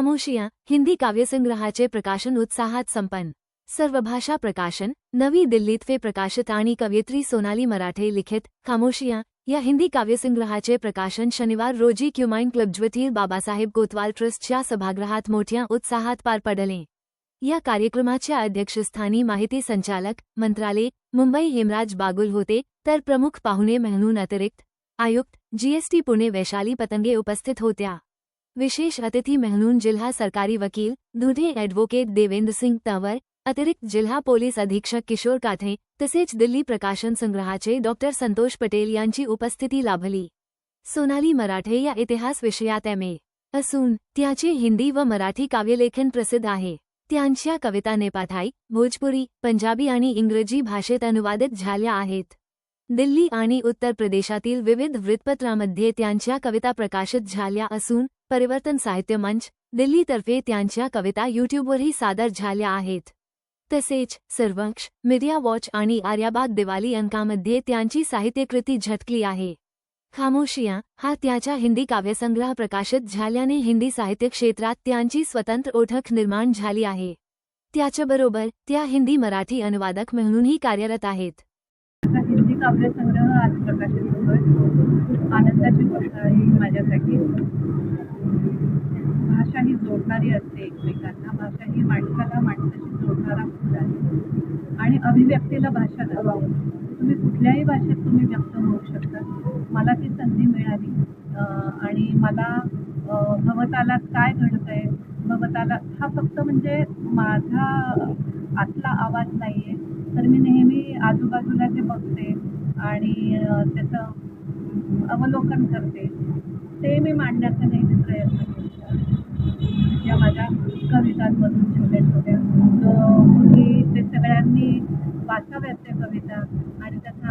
खामोशिया हिंदी काव्यसंग्रहाचे प्रकाशन उत्साहात संपन्न. सर्व भाषा प्रकाशन नवी दिल्लीतवे प्रकाशित आणि कवयित्री सोनाली मराठे लिखित खामोशिया या हिंदी काव्यसंग्रहाचे प्रकाशन शनिवार रोजी क्युमाइन क्लबज्वतील बाबासाहेब गोतवाल ट्रस्टच्या सभागृहात मोठ्या उत्साहात पार पडले. या कार्यक्रमाच्या अध्यक्षस्थानी माहिती संचालक मंत्रालय मुंबई हेमराज बागुल होते तर प्रमुख पाहुणे म्हणून अतिरिक्त आयुक्त जीएसटी पुणे वैशाली पतंगे उपस्थित होत्या. विशेष अतिथी मेहनून जिल्हा सरकारी वकील दुधे ॲडव्होकेट देवेंद्र सिंग तंवर अतिरिक्त जिल्हा पोलीस अधीक्षक किशोर काथे तसेच दिल्ली प्रकाशन संग्रहाचे डॉक्टर संतोष पटेल यांची उपस्थिती लाभली. सोनाली मराठे या इतिहास विषयात एम. ए. असून त्याचे हिंदी व मराठी काव्यलेखन प्रसिद्ध आहे. त्यांच्या कविता नेपाथाई भोजपुरी पंजाबी आणि इंग्रजी भाषेत अनुवादित झाल्या आहेत. दिल्ली आणि उत्तर प्रदेशातील विविध वृत्तपत्रांमध्ये त्यांच्या कविता प्रकाशित झाल्या असून परिवर्तन साहित्य मंच दिल्लीतर्फे त्यांच्या कविता युट्यूबवरही सादर झाल्या आहेत. तसेच सर्वंक्ष मीडिया वॉच आणि आर्याबाग दिवाळी अंकामध्ये त्यांची साहित्यकृती झटकली आहे. खामोशिया हा त्याच्या हिंदी काव्यसंग्रह प्रकाशित झाल्याने हिंदी साहित्य क्षेत्रात त्यांची स्वतंत्र ओळख निर्माण झाली आहे. त्याच्याबरोबर त्या हिंदी मराठी अनुवादक म्हणूनही कार्यरत आहेत. हिंदी काव्यसंग्रह आज प्रकाशित होतोय. आनंदाची गोष्ट आहे माझ्यासाठी. जोडणारी असते एकमेकांना. भाषा ही माणसाला माणसाशी जोडणारा फूल आहे. आणि अभिव्यक्तीला भाषा लागते तुम्ही कुठल्याही भाषेत तुम्ही व्यक्त होऊ शकता. मला ती संधी मिळाली. आणि मला भवताला काय घडत आहे भवताला हा फक्त म्हणजे माझा आतला आवाज नाही आहे तर मी नेहमी आजूबाजूला जे बघते आणि त्याचं अवलोकन करते ते मी मांडण्याचा नेहमी प्रयत्न करते कवितांमधून छोट्या छोट्या तो मुली ते सगळ्यांनी वाचाव्यात त्या कविता आणि त्याचा